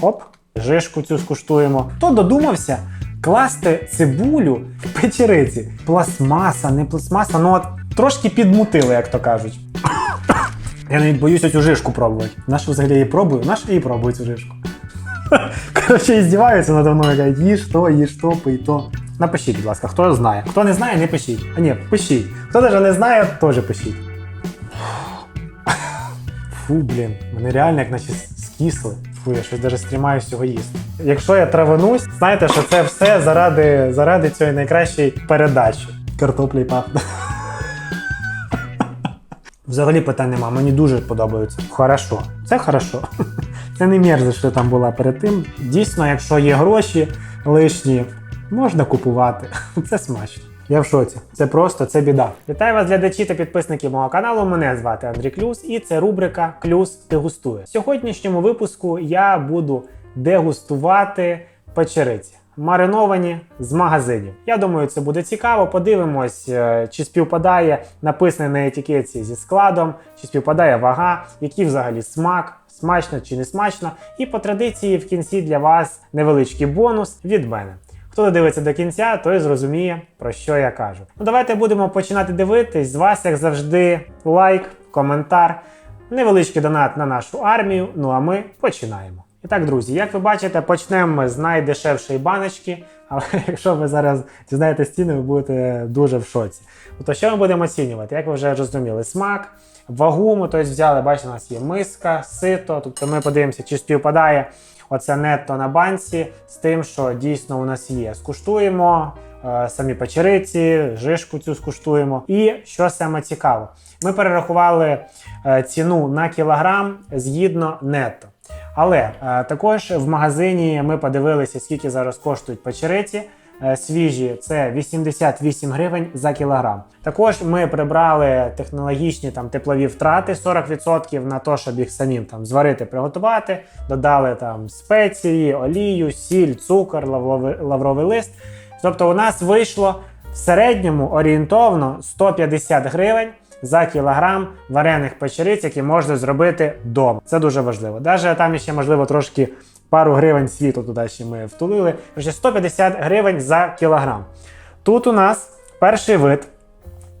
Оп, жишку цю скуштуємо. Хто додумався класти цибулю в печериці? Пластмаса, не пластмаса, ну от трошки підмутили, як то кажуть. Я навіть боюся цю жишку пробувати. Нашу взагалі її пробую, нашу її пробую цю жишку. Коротше, і здіваються надо мною, кажуть, їж то, їж то, пий то. Напишіть, будь ласка, хто знає. Хто не знає, не пишіть. А ні, пишіть. Хто навіть не знає, теж пишіть. Фу, блін, вони реально як наче скисли. Фу, я щось навіть стрімаю всього їсти. Якщо я траванусь, знайте, що це все заради, заради цієї найкращої передачі. Картоплі пахне. Взагалі питань нема, мені дуже подобається. Хорошо, це хорошо. Це не мерзость, що там була перед тим. Дійсно, якщо є гроші лишні, можна купувати. Це смачно. Я в шоці. Це просто це біда. Вітаю вас, глядачі та підписники мого каналу. Мене звати Андрій Клюс, і це рубрика Клюс дегустує. В сьогоднішньому випуску я буду дегустувати печериці. Мариновані з магазинів. Я думаю, це буде цікаво. Подивимось, е, чи співпадає написане на етикетці зі складом, чи співпадає вага, який взагалі смак, смачно чи не смачно. І по традиції в кінці для вас невеличкий бонус від мене. Хто додивиться до кінця, той зрозуміє, про що я кажу. Ну давайте будемо починати дивитись. З вас, як завжди, лайк, коментар, невеличкий донат на нашу армію. Ну а ми починаємо. І так, друзі, як ви бачите, почнемо ми з найдешевшої баночки. Але якщо ви зараз дізнаєтесь ціни, ви будете дуже в шоці. То що ми будемо оцінювати? Як ви вже розуміли, смак, вагу ми тобто взяли, бачите, у нас є миска, сито. Тобто ми подивимося, чи співпадає оце нетто на банці з тим, що дійсно у нас є. Скуштуємо е, самі печериці, жишку цю скуштуємо. І що саме цікаво, ми перерахували е, ціну на кілограм згідно нетто. Але е, також в магазині ми подивилися, скільки зараз коштують печериці. Е, Свіжі це 88 гривень за кілограм. Також ми прибрали технологічні там теплові втрати 40% на те, щоб їх самим там зварити, приготувати. Додали там спеції, олію, сіль, цукор, лавровий, лавровий лист. Тобто, у нас вийшло в середньому орієнтовно 150 гривень за кілограм варених печериць, які можна зробити вдома. Це дуже важливо. Навіть там ще можливо трошки пару гривень світу туди ще ми втулили. Короче, 150 гривень за кілограм. Тут у нас перший вид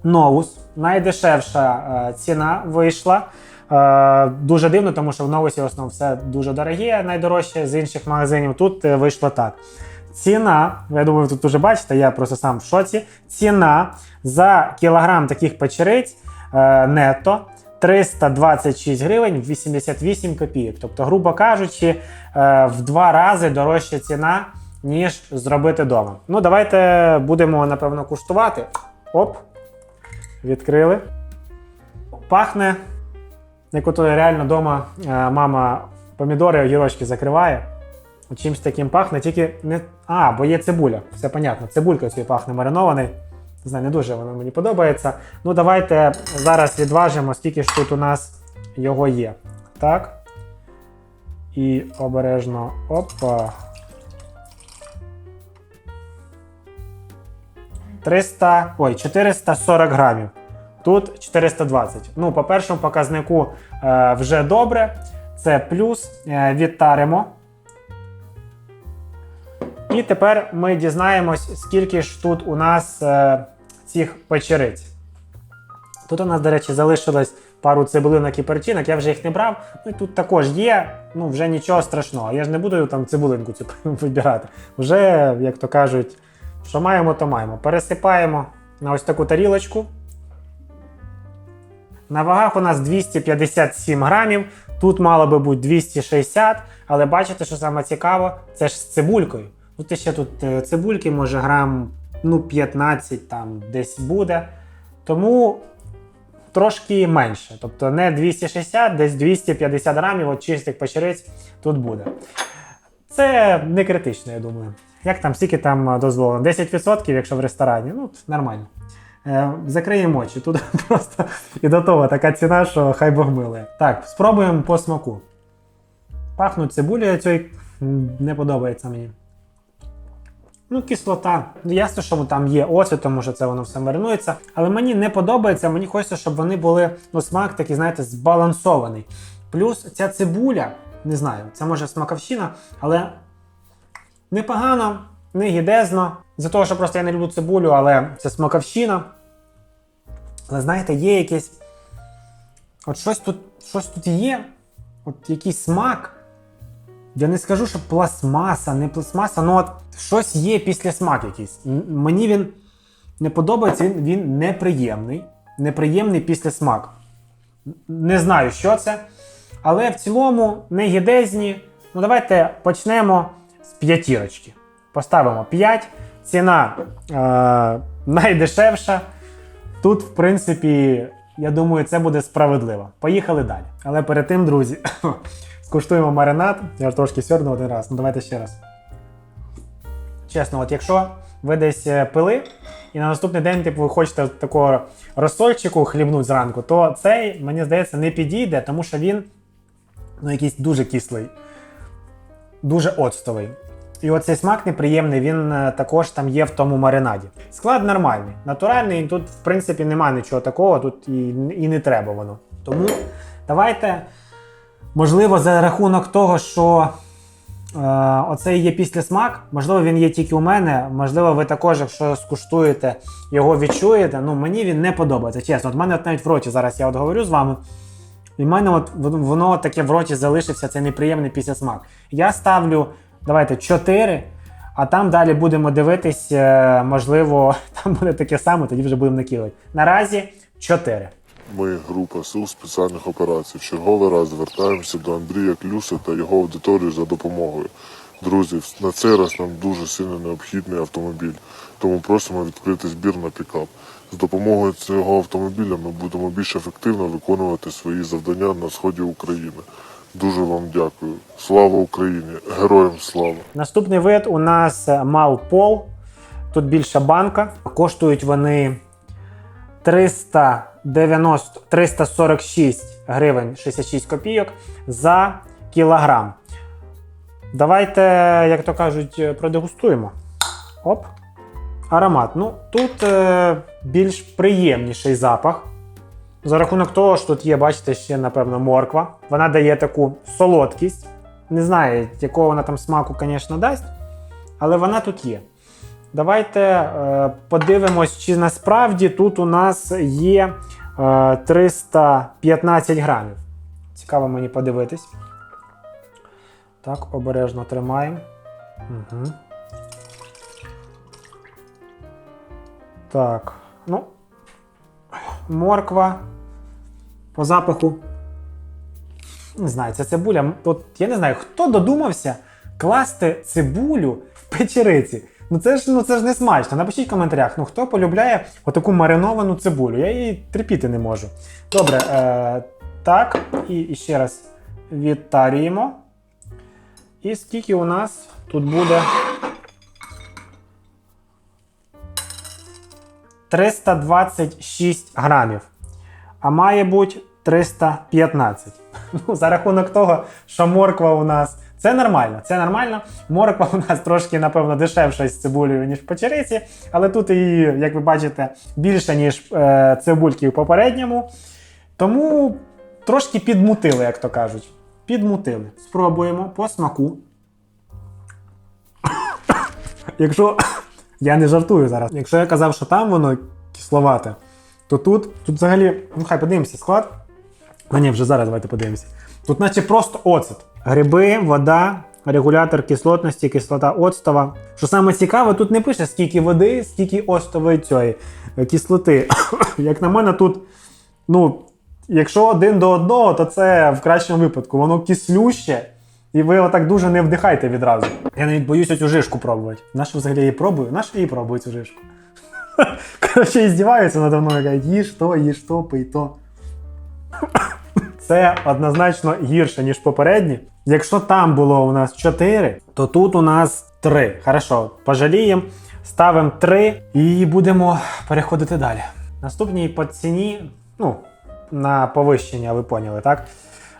новус, найдешевша е, ціна вийшла. Е, дуже дивно, тому що в новусі в основному все дуже дороге, найдорожче з інших магазинів. Тут е, вийшло так. Ціна, я думаю, ви тут вже бачите, я просто сам в шоці. Ціна за кілограм таких печериць е, нетто 326 гривень 88 копійок. Тобто, грубо кажучи, е, в два рази дорожча ціна, ніж зробити вдома. Ну, давайте будемо, напевно, куштувати. Оп, відкрили. Пахне, як реально вдома мама помідори, огірочки закриває. Чимось таким пахне, тільки не. А, бо є цибуля. Все понятно. Цибулька пахне маринований. Не знаю, не дуже воно мені подобається. Ну, давайте зараз відважимо, скільки ж тут у нас його є. Так. І обережно. Опа. 300, ой, 440 грамів. Тут 420. Ну, по першому показнику е, вже добре. Це плюс. Е, відтаримо. І тепер ми дізнаємось, скільки ж тут у нас е, цих печериць. Тут у нас, до речі, залишилось пару цибулинок і перчинок, я вже їх не брав. Ну і тут також є, ну вже нічого страшного. Я ж не буду там цибулинку цю вибирати. Вже, як то кажуть, що маємо, то маємо. Пересипаємо на ось таку тарілочку. На вагах у нас 257 грамів. Тут мало би бути 260, але бачите, що саме цікаво, це ж з цибулькою. Тут ще тут е, цибульки, може грам ну, 15 там десь буде. Тому трошки менше. Тобто не 260, десь 250 грамів от чистих печериць тут буде. Це не критично, я думаю. Як там, скільки там дозволено? 10%, якщо в ресторані, ну нормально. Е, Закриємо очі. Тут просто і до того така ціна, що хай Бог милує. Так, спробуємо по смаку. Пахнуть цибулею цією не подобається мені. Ну, кислота. Ну, ясно, що там є оцет, тому що це воно все маринується. Але мені не подобається, мені хочеться, щоб вони були, ну, смак такий, знаєте, збалансований. Плюс ця цибуля, Не знаю, це може смаковщина, але непогано, не гідезно. За того, що просто я не люблю цибулю, але це смаковщина. Але знаєте, є якесь. От щось тут, щось тут є, от якийсь смак. Я не скажу, що пластмаса, не пластмаса, ну от щось є після смак якийсь. Мені він не подобається, він, він неприємний. Неприємний після смак. Не знаю, що це. Але в цілому не гідезні. Ну, давайте почнемо з п'ятірочки. Поставимо 5. Ціна е- найдешевша. Тут, в принципі, я думаю, це буде справедливо. Поїхали далі. Але перед тим, друзі, скуштуємо маринад. Я ж трошки сьорнув один раз. Ну давайте ще раз. Чесно, от якщо ви десь е, пили, і на наступний день, типу, ви хочете такого розсольчику хлібнути зранку, то цей, мені здається, не підійде, тому що він ну, якийсь дуже кислий, дуже оцтовий. І оцей смак неприємний, він е, також там є в тому маринаді. Склад нормальний, натуральний, тут, в принципі, немає нічого такого, тут і, і не треба воно. Тому давайте, можливо, за рахунок того, що е, оцей є післясмак, можливо, він є тільки у мене, можливо, ви також, якщо скуштуєте, його відчуєте. Ну, мені він не подобається, чесно. От мене от навіть в роті зараз я от говорю з вами. І в мене от воно- таке в роті залишився, це неприємний післясмак. Я ставлю, давайте, 4, а там далі будемо дивитись, е, можливо, там буде таке саме, тоді вже будемо накидувати. Наразі 4. Ми, група Сил спеціальних операцій, в черговий раз звертаємося до Андрія Клюса та його аудиторії за допомогою. Друзі, на цей раз нам дуже сильно необхідний автомобіль, тому просимо відкрити збір на пікап. З допомогою цього автомобіля ми будемо більш ефективно виконувати свої завдання на сході України. Дуже вам дякую. Слава Україні! Героям слава! Наступний вид у нас Малпол. Тут більша банка. Коштують вони 390, 346 гривень 66 копійок за кілограм. Давайте, як то кажуть, продегустуємо. Оп. Аромат. Ну, тут е, більш приємніший запах. За рахунок того, що тут є, бачите, ще, напевно, морква. Вона дає таку солодкість. Не знаю, якого вона там смаку, звісно, дасть, але вона тут є. Давайте е, подивимось, чи насправді тут у нас є е, 315 грамів. Цікаво мені подивитись. Так, обережно тримаємо. Угу. Так, ну, морква по запаху. Не знаю, це цибуля. От я не знаю, хто додумався класти цибулю в печериці. Ну це ж ну це ж не смачно. Напишіть в коментарях, ну хто полюбляє отаку мариновану цибулю. Я її терпіти не можу. Добре, е, так, і, ще раз відтарюємо. І скільки у нас тут буде 326 грамів. А має бути 315. Ну, за рахунок того, що морква у нас. Це нормально, це нормально. Морква у нас трошки, напевно, дешевша з цибулею, ніж в печериці, але тут її, як ви бачите, більше, ніж е, цибульки в попередньому. Тому трошки підмутили, як то кажуть. Підмутили. Спробуємо по смаку. Якщо я не жартую зараз. Якщо я казав, що там воно кисловате, то тут, тут взагалі, ну хай подивимося склад. А ні, вже зараз давайте подивимося. Тут наче просто оцет. Гриби, вода, регулятор кислотності, кислота оцтова. Що саме цікаве, тут не пише, скільки води, скільки оцтової цієї е, кислоти. Як на мене, тут, ну, якщо один до одного, то це в кращому випадку. Воно кислюще, і ви отак дуже не вдихайте відразу. Я навіть боюся цю жишку пробувати. Нащо взагалі її пробую? Нащо її пробую цю жишку? Коротше, і здіваються надо мною, кажуть, їж то, їж то, пий то. Це однозначно гірше, ніж попередні. Якщо там було у нас 4, то тут у нас 3. Хорошо, пожаліємо, ставимо 3 і будемо переходити далі. Наступній по ціні, ну, на повищення, ви поняли, так?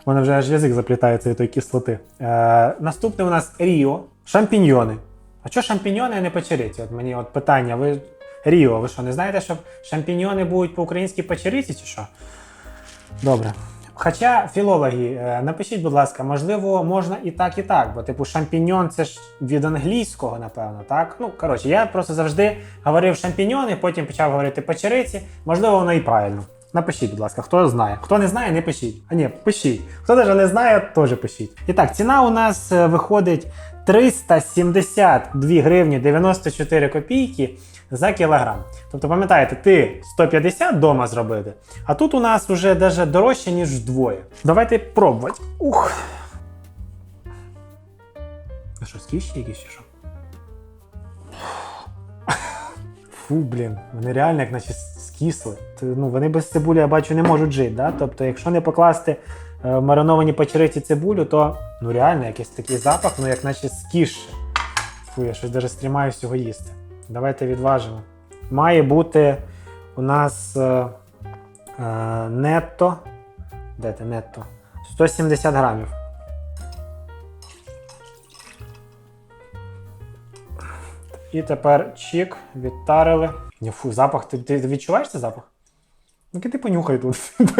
У мене вже аж язик заплітається від тої кислоти. Е, наступний у нас Ріо. Шампіньйони. А що шампіньйони, а не печериці? От мені от питання. Ви Ріо, ви що, не знаєте, що шампіньйони будуть по-українськи печериці чи що? Добре. Хоча філологи, е, напишіть, будь ласка, можливо, можна і так, і так, бо типу шампіньон це ж від англійського, напевно, так? Ну, коротше, я просто завжди говорив шампіньон і потім почав говорити печериці. Можливо, воно і правильно. Напишіть, будь ласка, хто знає. Хто не знає, не пишіть. А ні, пишіть. Хто навіть не знає, теж пишіть. І так, ціна у нас е, виходить 372 гривні 94 копійки за кілограм. Тобто, пам'ятаєте, ти 150 вдома зробити, а тут у нас вже даже дорожче, ніж вдвоє. Давайте пробувати. Ух. А що, скіщі якісь чи що? Фу, блін, вони реально як наче скисли. Ну, вони без цибулі, я бачу, не можуть жити. Да? Тобто, якщо не покласти е, мариновані печериці цибулю, то ну реально якийсь такий запах, ну як наче скіше. Фу, я щось даже стрімаюсь його їсти. Давайте відважимо. Має бути у нас е, е, нетто. Де ти нетто? 170 грамів. І тепер чік, відтарили. Фу, запах. Ти, ти відчуваєш цей запах? Ну ти понюхай тут.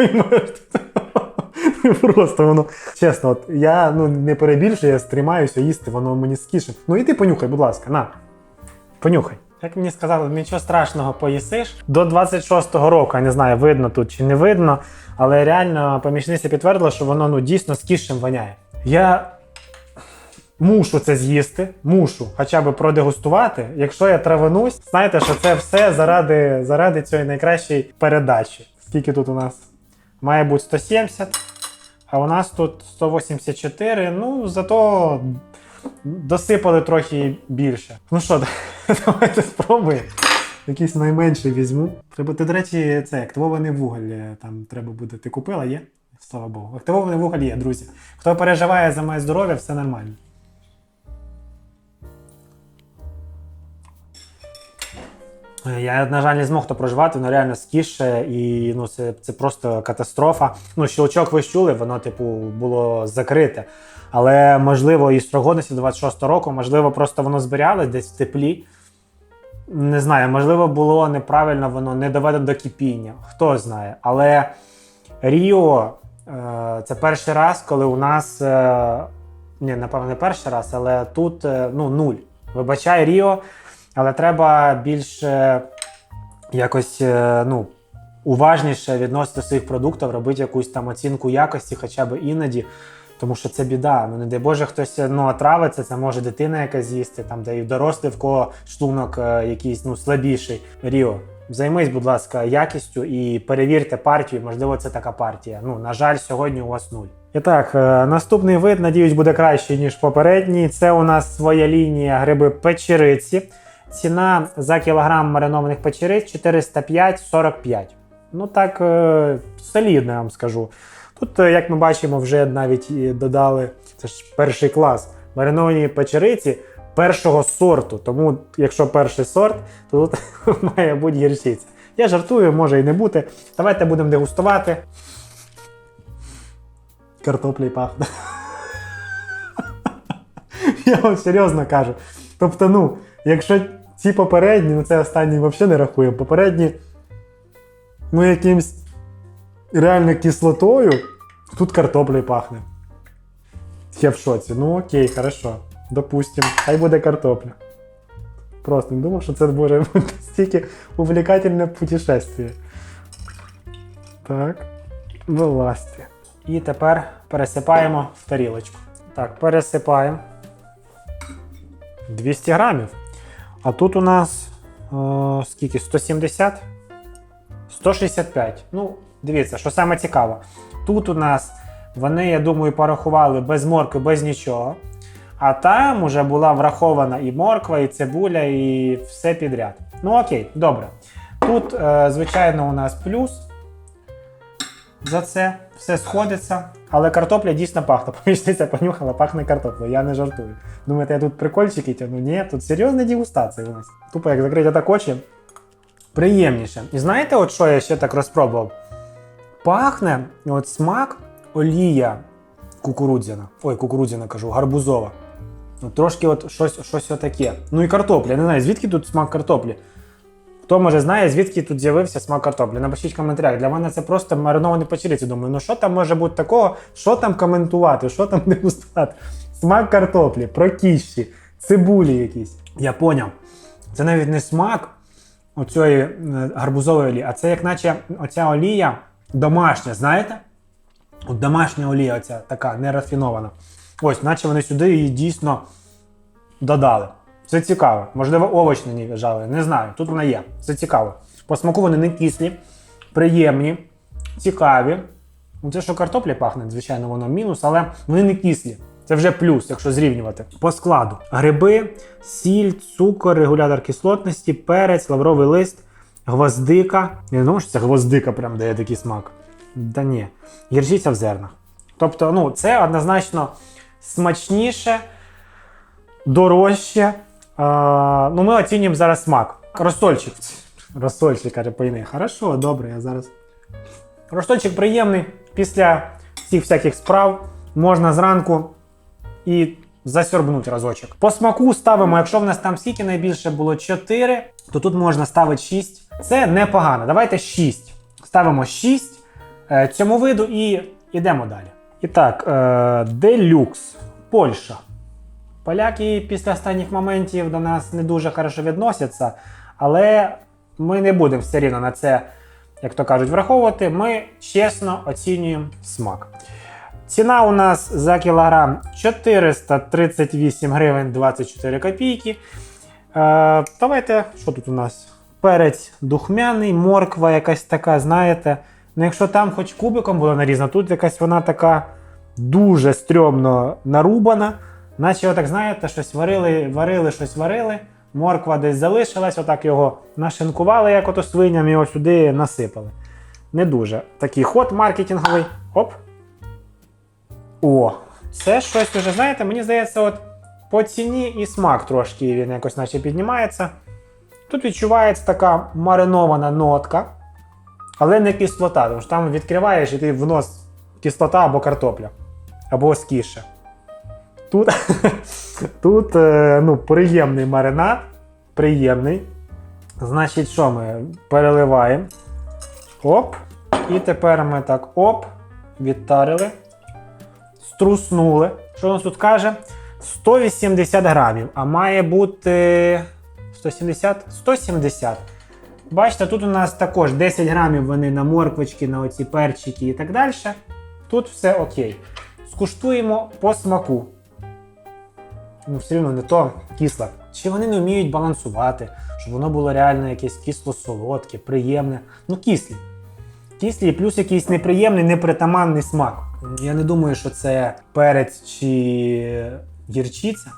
Просто воно. Чесно, от я ну, не перебільшую, я стрімаюся їсти, воно мені скіше. Ну і ти понюхай, будь ласка, на. Понюхай. Як мені сказали, нічого страшного поїсиш. До 26-го року, я не знаю, видно тут чи не видно, але реально помічниця підтвердила, що воно ну, дійсно скішем воняє. Я мушу це з'їсти, мушу хоча б продегустувати. Якщо я траванусь, знаєте, що це все заради, заради цієї найкращої передачі. Скільки тут у нас? Має бути 170, а у нас тут 184. Ну, зато досипали трохи більше. Ну що, давайте спробуємо. Якийсь найменший візьму. Треба, ти, до речі, це активований вуголь. е, Там треба буде. Ти купила, є? Слава Богу. Активований вуголь є, друзі. Хто переживає за моє здоров'я, все нормально. Я, на жаль, не змог то проживати, воно реально скіше, і ну, це, це просто катастрофа. Ну, щелчок ви чули, воно, типу, було закрите. Але можливо, і строк годності до 26 року, можливо, просто воно зберігалось десь в теплі. Не знаю, можливо, було неправильно, воно не доведено до кипіння. Хто знає. Але Ріо е, це перший раз, коли у нас. Е, ні, напевно, не перший раз, але тут е, ну, нуль. Вибачай, Ріо, але треба більш е, якось ну, уважніше відносити до своїх продуктів, робити якусь там оцінку якості, хоча б іноді. Тому що це біда. Ну не дай Боже, хтось ну, отравиться, це може дитина якась з'їсти, там, де і дорослий, в кого шлунок е, якийсь ну, слабіший. Ріо, займись, будь ласка, якістю і перевірте партію. Можливо, це така партія. Ну, на жаль, сьогодні у вас нуль. І так, е, наступний вид, надіюсь, буде кращий, ніж попередній. Це у нас своя лінія гриби печериці. Ціна за кілограм маринованих печериць 405,45. Ну так, е, солідно, я вам скажу. Тут, е, як ми бачимо, вже навіть додали це ж перший клас мариновані печериці першого сорту. Тому, якщо перший сорт, то тут має бути гірчиця. Я жартую, може і не бути. Давайте будемо дегустувати. Картоплі пахне. Я вам серйозно кажу. Тобто, ну, якщо ці попередні, ну це останні взагалі не рахуємо. Попередні, ну, якимсь реально кислотою, тут картоплею пахне. Я в шоці. Ну окей, хорошо. Допустим, хай буде картопля. Просто не думав, що це може бути стільки увлекательне путешествие. Так, вилазьте. І тепер пересипаємо в тарілочку. Так, пересипаємо. 200 грамів. А тут у нас е, скільки? 170? 165. Ну, дивіться, що саме цікаво. Тут у нас вони, я думаю, порахували без моркви, без нічого. А там уже була врахована і морква, і цибуля, і все підряд. Ну окей, добре. Тут, е, звичайно, у нас плюс за це все сходиться. Але картопля дійсно пахне. Помічниця понюхала, пахне картоплею. Я не жартую. Думаєте, я тут прикольчики тягну? Ні, тут серйозна дегустація у нас. Тупо як закриті так очі. Приємніше. І знаєте, от що я ще так розпробував? Пахне от смак олія кукурудзяна. Ой, кукурудзяна кажу, гарбузова. Ну, трошки от щось, щось отаке. Ну і картопля. Я не знаю, звідки тут смак картоплі. Хто може знає, звідки тут з'явився смак картоплі? Напишіть в коментарях. Для мене це просто мариновані печериці. Думаю, ну що там може бути такого, що там коментувати, що там дегустувати? Смак картоплі, прокіщі, цибулі якісь. Я поняв. Це навіть не смак оцієї е, гарбузової олії, а це як наче оця олія домашня, знаєте? От домашня олія, оця така нерафінована. Ось, наче вони сюди її дійсно додали. Це цікаво. Можливо, овоч на ній в'яжали. Не знаю. Тут вона є. Це цікаво. По смаку вони не кислі, приємні, цікаві. Ну, Це що картоплі пахне, звичайно, воно мінус, але вони не кислі. Це вже плюс, якщо зрівнювати. По складу: гриби, сіль, цукор, регулятор кислотності, перець, лавровий лист, гвоздика. Я не думаю, що це гвоздика прям дає такий смак. Да ні. Гірчиця в зернах. Тобто, ну, це однозначно смачніше, дорожче. А, ну, ми оцінюємо зараз смак. Розсольчик. Розсольчик, пойми. Хорошо, добре, я зараз. Розсольчик приємний. Після цих всяких справ можна зранку і засьорбнути разочок. По смаку ставимо, якщо в нас там скільки найбільше було 4, то тут можна ставити 6. Це непогано. Давайте 6. Ставимо 6 е, цьому виду і йдемо далі. І так, е, делюкс, Польща. Поляки після останніх моментів до нас не дуже хорошо відносяться, але ми не будемо все рівно на це, як то кажуть, враховувати. Ми чесно оцінюємо смак. Ціна у нас за кілограм 438 гривень 24 копійки. Е, давайте, що тут у нас? Перець духмяний, морква якась така, знаєте. Ну, якщо там хоч кубиком було нарізано, тут якась вона така дуже стрьомно нарубана. Наче, отак, знаєте, щось варили, варили, щось варили. Морква десь залишилась, отак його нашинкували, як ото свиням, його сюди насипали. Не дуже. Такий ход маркетинговий. Оп. О, це щось уже, знаєте, мені здається, от по ціні і смак трошки він якось наче піднімається. Тут відчувається така маринована нотка, але не кислота, тому що там відкриваєш і ти в нос кислота або картопля, або скіше. Тут, тут е, ну, приємний маринад. Приємний. Значить, що ми переливаємо. Оп. І тепер ми так оп, відтарили струснули. Що у нас тут каже? 180 грамів, а має бути 170? 170. Бачите, тут у нас також 10 грамів вони на морквочки, на оці перчики і так далі. Тут все окей. Скуштуємо по смаку. Ну, все рівно не то кисло. Чи вони не вміють балансувати, щоб воно було реально якесь кисло-солодке, приємне. Ну, кислі. Кислі плюс якийсь неприємний, непритаманний смак. Я не думаю, що це перець чи гірчиця.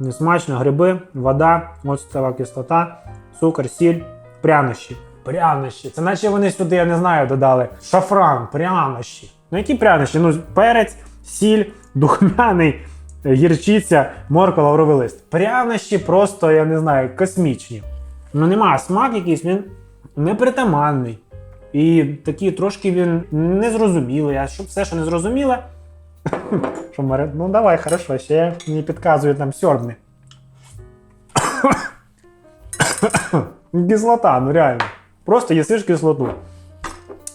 Ну, смачно, гриби, вода, оцтова кислота, цукор, сіль, прянощі. Прянощі. Це наче вони сюди, я не знаю, додали. Шафран, прянощі. Ну які прянощі? Ну, перець, сіль, духмяний, гірчиця, морква, лавровий лист. Прянощі просто, я не знаю, космічні. Ну нема смак якийсь, він непритаманний. І такий трошки він незрозумілий. А щоб все, що незрозуміле. Що Мари... Ну давай, хорошо, ще мені підказують там сьорбни. Кислота, ну реально. Просто їсиш кислоту.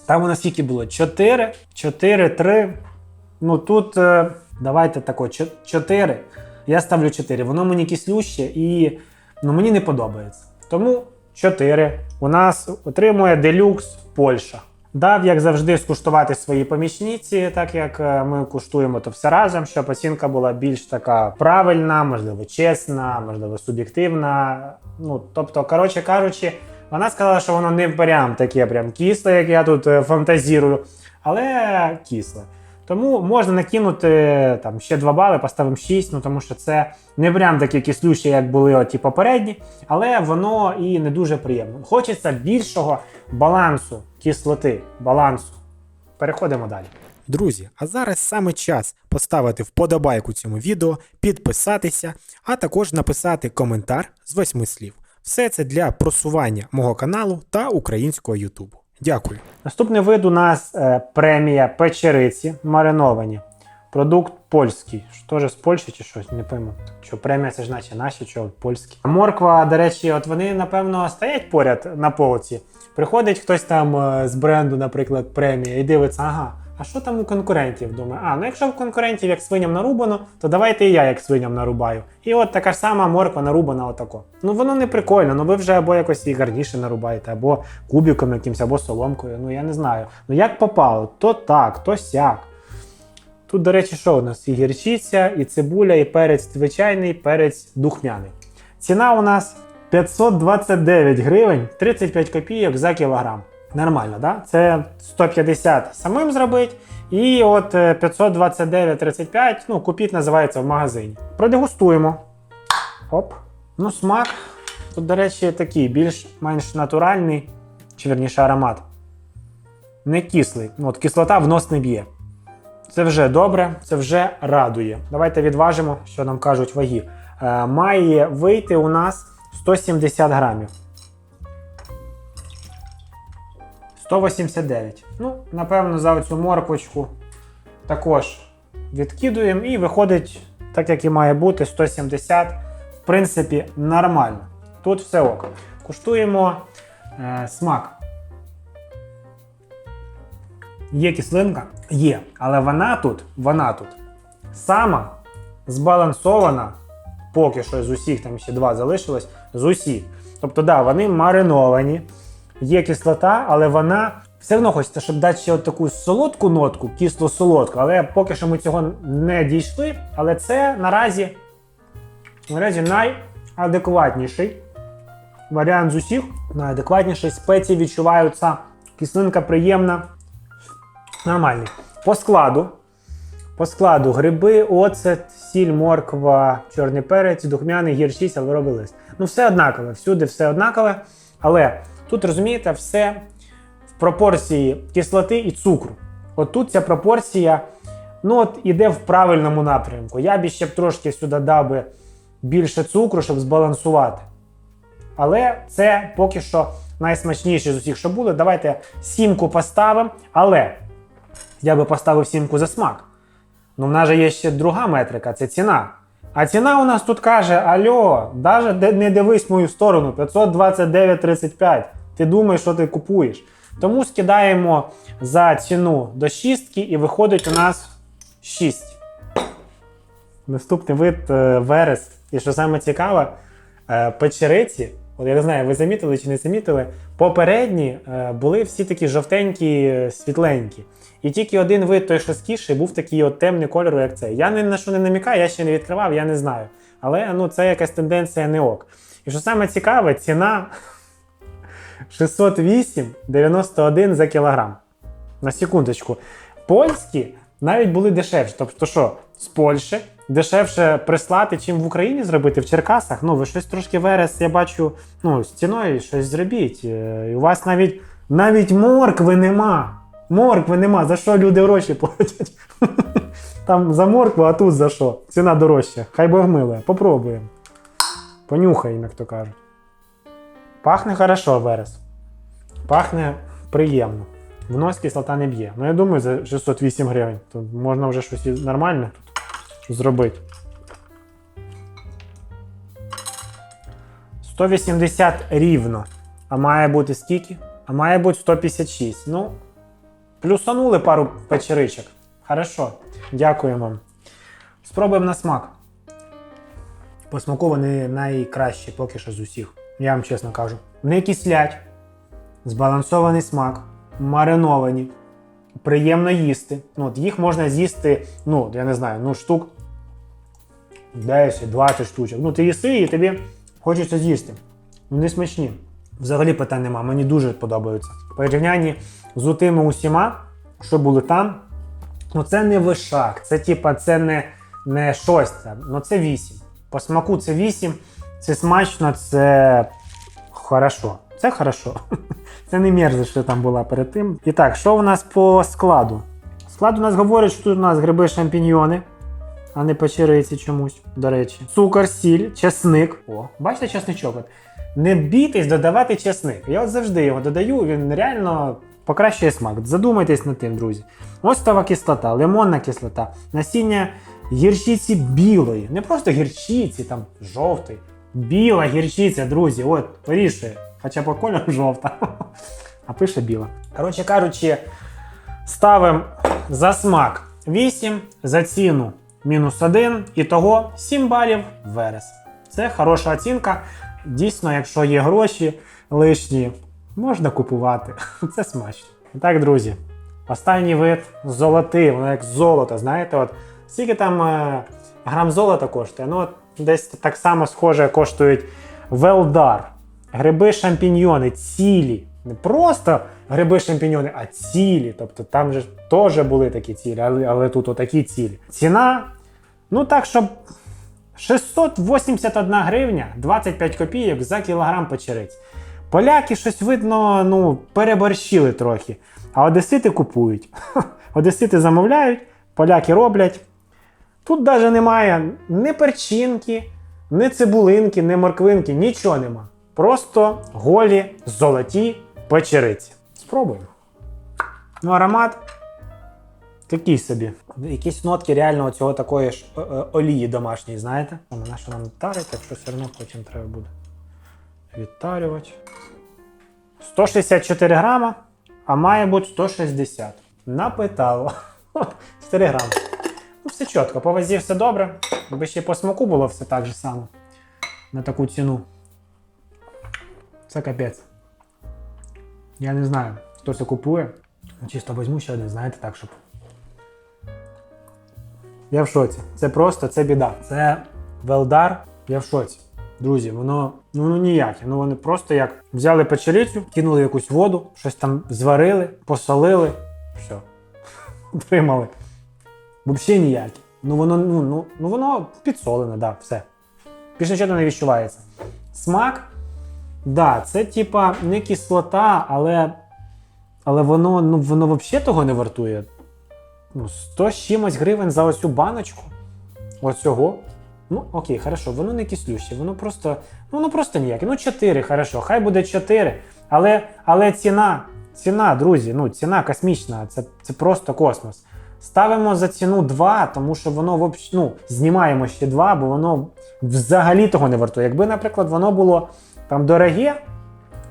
Там у нас скільки було? 4, 4, 3. Ну тут е, давайте тако, 4. Я ставлю 4. Воно мені кислюще і ну, мені не подобається. Тому 4. У нас отримує делюкс Польща. Дав, як завжди, скуштувати свої помічниці, так як е, ми куштуємо то все разом, щоб оцінка була більш така правильна, можливо, чесна, можливо, суб'єктивна. Ну, тобто, коротше кажучи, вона сказала, що воно не прям таке прям кисле, як я тут е, фантазірую, але кисле. Тому можна накинути там ще 2 бали, поставимо 6, ну тому що це не прям такі кислющі, як були оті попередні, але воно і не дуже приємно. Хочеться більшого балансу кислоти, балансу. Переходимо далі. Друзі, а зараз саме час поставити вподобайку цьому відео, підписатися, а також написати коментар з восьми слів. Все це для просування мого каналу та українського Ютубу. Дякую. Наступний вид у нас е, премія печериці мариновані. Продукт польський. Що ж з Польщі чи щось, не пойму. Що премія це ж наче наші, що польські. Морква, до речі, от вони, напевно, стоять поряд на полці. Приходить хтось там е, з бренду, наприклад, премія, і дивиться, ага, а що там у конкурентів? Думає, а ну якщо в конкурентів як свиням нарубано, то давайте і я як свиням нарубаю. І от така ж сама морква нарубана отако. Ну воно не прикольно, ну ви вже або якось і гарніше нарубаєте, або кубіком якимось, або соломкою. Ну я не знаю. Ну як попало, то так, то сяк. Тут, до речі, що у нас? І гірчиця, і цибуля, і перець звичайний, перець духмяний. Ціна у нас 529 гривень 35 копійок за кілограм. Нормально, да? Це 150 самим зробить. І от е, 529,35, ну, купіть називається в магазині. Продегустуємо. Оп. Ну, смак. Тут, до речі, такий більш-менш натуральний, чи верніше аромат. Не кислий. Ну, от кислота в нос не б'є. Це вже добре, це вже радує. Давайте відважимо, що нам кажуть ваги. Е, має вийти у нас 170 грамів. 189. Ну, напевно, за оцю морквочку також відкидуємо і виходить, так як і має бути, 170. В принципі, нормально. Тут все ок. Куштуємо е, смак. Є кислинка? Є. Але вона тут, вона тут сама збалансована, поки що з усіх, там ще два залишилось, з усіх. Тобто, да, вони мариновані, є кислота, але вона все одно хочеться, щоб дати ще от таку солодку нотку, кисло-солодку, але поки що ми цього не дійшли. Але це наразі, наразі найадекватніший варіант з усіх. Найадекватніший спеції відчуваються. Кислинка приємна. Нормальний. По складу. По складу гриби, оцет, сіль, морква, чорний перець, духмяний, гірчиця, лавровий лист. Ну, все однакове, всюди все однакове. Але тут розумієте, все в пропорції кислоти і цукру. От тут ця пропорція ну, от іде в правильному напрямку. Я б ще б трошки сюди дав би більше цукру, щоб збалансувати. Але це поки що найсмачніше з усіх, що було. Давайте сімку поставимо. Але я би поставив сімку за смак. Ну, в нас же є ще друга метрика це ціна. А ціна у нас тут каже: Альо, навіть не дивись мою сторону, 529,35. Ти думаєш, що ти купуєш. Тому скидаємо за ціну до шістки і виходить у нас 6. Наступний вид е, верес. І що саме цікаве, е, печериці, от я не знаю, ви замітили чи не замітили, попередні е, були всі такі жовтенькі, світленькі. І тільки один вид, той що був такий от темний кольору, як цей. Я ні на що не намікаю, я ще не відкривав, я не знаю. Але ну, це якась тенденція не ок. І що саме цікаве, ціна 608,91 за кілограм. На секундочку. Польські навіть були дешевші. Тобто, що з Польщі дешевше прислати, чим в Україні зробити в Черкасах. Ну, ви щось трошки верес, я бачу, ну, з ціною щось зробіть. Е, У вас навіть навіть моркви нема. Моркви нема. За що люди гроші платять? Там за моркву, а тут за що? Ціна дорожча. Хай Бог милує. Попробуємо. Понюхаємо, як то кажуть. Пахне хорошо верес. Пахне приємно. В нос кислота не б'є. Ну, я думаю, за 608 гривень. То можна вже щось нормальне тут зробити. 180 рівно. А має бути скільки? А має бути 156. Ну, плюсанули пару печеричок. Хорошо. Дякую вам. Спробуємо на смак. По смаку вони найкращі поки що з усіх. Я вам чесно кажу. Не кислять, збалансований смак, мариновані, приємно їсти. Ну, от їх можна з'їсти, ну, я не знаю, ну, штук 10, 20 штучок. Ну, ти їси і тобі хочеться з'їсти. Вони смачні. Взагалі питань нема, мені дуже подобаються. Порівнянні з тими усіма, що були там, ну це не вишак, це типа це не, не щось ну це 8. По смаку це 8, це смачно, це хорошо. Це хорошо. Це не мерзость, що там була перед тим. І так, що у нас по складу? Склад у нас говорить, що тут у нас гриби шампіньйони, а не печериці чомусь, до речі. Цукор, сіль, чесник. О, бачите чесничок? От. Не бійтесь додавати чесник. Я от завжди його додаю, він реально покращує смак. Задумайтесь над тим, друзі. Оцтова кислота, лимонна кислота, насіння гірчиці білої. Не просто гірчиці, там жовтої. Біла гірчиця, друзі, от, вирішує. Хоча по кольору жовта. А пише біла. Коротше кажучи, ставимо за смак 8, за ціну мінус 1, і того 7 балів верес. Це хороша оцінка. Дійсно, якщо є гроші лишні, можна купувати. Це смачно. І так, друзі, останній вид золотий, воно як золото, знаєте, от скільки там е, грам золота коштує? Ну, от десь так само схоже коштують велдар. Гриби шампіньйони цілі. Не просто гриби шампіньйони, а цілі. Тобто там же теж були такі цілі, але, але тут отакі цілі. Ціна, ну так, щоб 681 гривня 25 копійок за кілограм печериць. Поляки щось видно, ну, переборщили трохи. А одесити купують. Одесити замовляють, поляки роблять. Тут навіть немає ні перчинки, ні цибулинки, ні морквинки, нічого нема. Просто голі золоті печериці. Спробуємо. Ну, аромат такий собі. Якісь нотки реально цього такої ж е, е, олії домашньої, знаєте? Вона що нам тарить, якщо все одно потім треба буде відтарювати. 164 грама, а має бути 160. Напитало. 4 грами. Все чітко, по вазі все добре. Якби ще по смаку було все так же само. На таку ціну. Це капець. Я не знаю, хто це купує. Чисто візьму ще один, знаєте, так, щоб. Я в шоці. Це просто це біда. Це велдар. Я в шоці. Друзі, воно ну, воно ніяке. Ну вони просто як взяли печерицю, кинули якусь воду, щось там зварили, посолили, все. Отримали. Взагалі ніяке. Ну воно, ну, ну, ну воно підсолене, да, все. Більше нічого не відчувається. Смак, да, це типа не кислота, але, але воно, ну, воно взагалі того не вартує. Ну, 100 з чимось гривень за оцю баночку. Оцього. Ну, окей, хорошо, воно не кислюще, воно просто, ну, воно просто ніяке. Ну, 4, хорошо, хай буде 4. Але, але ціна, ціна, друзі, ну, ціна космічна, це, це просто космос. Ставимо за ціну 2, тому що воно ну, знімаємо ще 2, бо воно взагалі того не вартує. Якби, наприклад, воно було там дороге,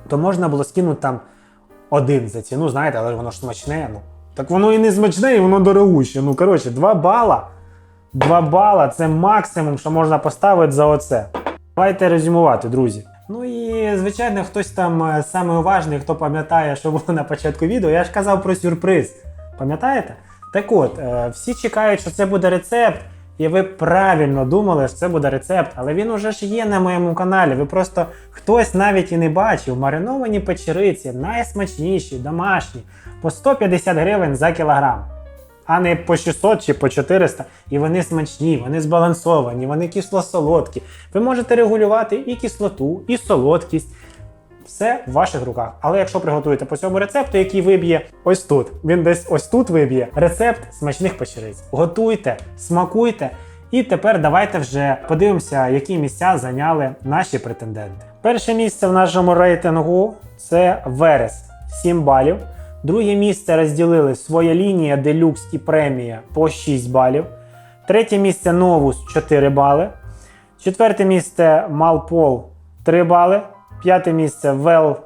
то можна було скинути там один за ціну, знаєте, але воно ж смачне. Ну. Так воно і не смачне, і воно дорогуще. Ну, коротше, 2 бала. 2 бала це максимум, що можна поставити за оце. Давайте резюмувати, друзі. Ну і звичайно, хтось там е, саме уважний, хто пам'ятає, що було на початку відео, я ж казав про сюрприз. Пам'ятаєте? Так от, е, всі чекають, що це буде рецепт, і ви правильно думали, що це буде рецепт, але він уже ж є на моєму каналі. Ви просто хтось навіть і не бачив. Мариновані печериці, найсмачніші, домашні, по 150 гривень за кілограм а не по 600 чи по 400. І вони смачні, вони збалансовані, вони кисло-солодкі. Ви можете регулювати і кислоту, і солодкість. Все в ваших руках. Але якщо приготуєте по цьому рецепту, який виб'є ось тут, він десь ось тут виб'є рецепт смачних печериць. Готуйте, смакуйте. І тепер давайте вже подивимося, які місця зайняли наші претенденти. Перше місце в нашому рейтингу це Верес 7 балів. Друге місце розділили своя лінія Делюкс і премія по 6 балів. Третє місце Новус 4 бали. Четверте місце Малпол 3 бали. П'яте місце Вел...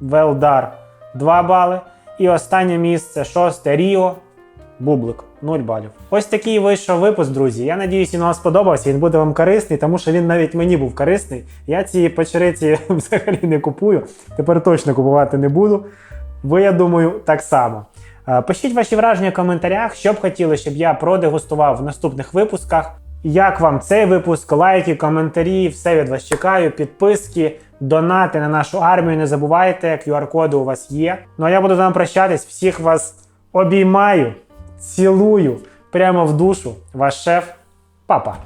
Велдар 2 бали. І останнє місце шосте Ріо Бублик 0 балів. Ось такий вийшов випуск, друзі. Я надіюсь, він вам сподобався. Він буде вам корисний, тому що він навіть мені був корисний. Я ці печериці взагалі не купую. Тепер точно купувати не буду. Ви, я думаю, так само. Е, Пишіть ваші враження в коментарях, що б хотіли, щоб я продегустував в наступних випусках. Як вам цей випуск, лайки, коментарі, все від вас чекаю, підписки, донати на нашу армію. Не забувайте, QR-коди у вас є. Ну а я буду з вами прощатись. Всіх вас обіймаю, цілую прямо в душу. Ваш шеф, папа.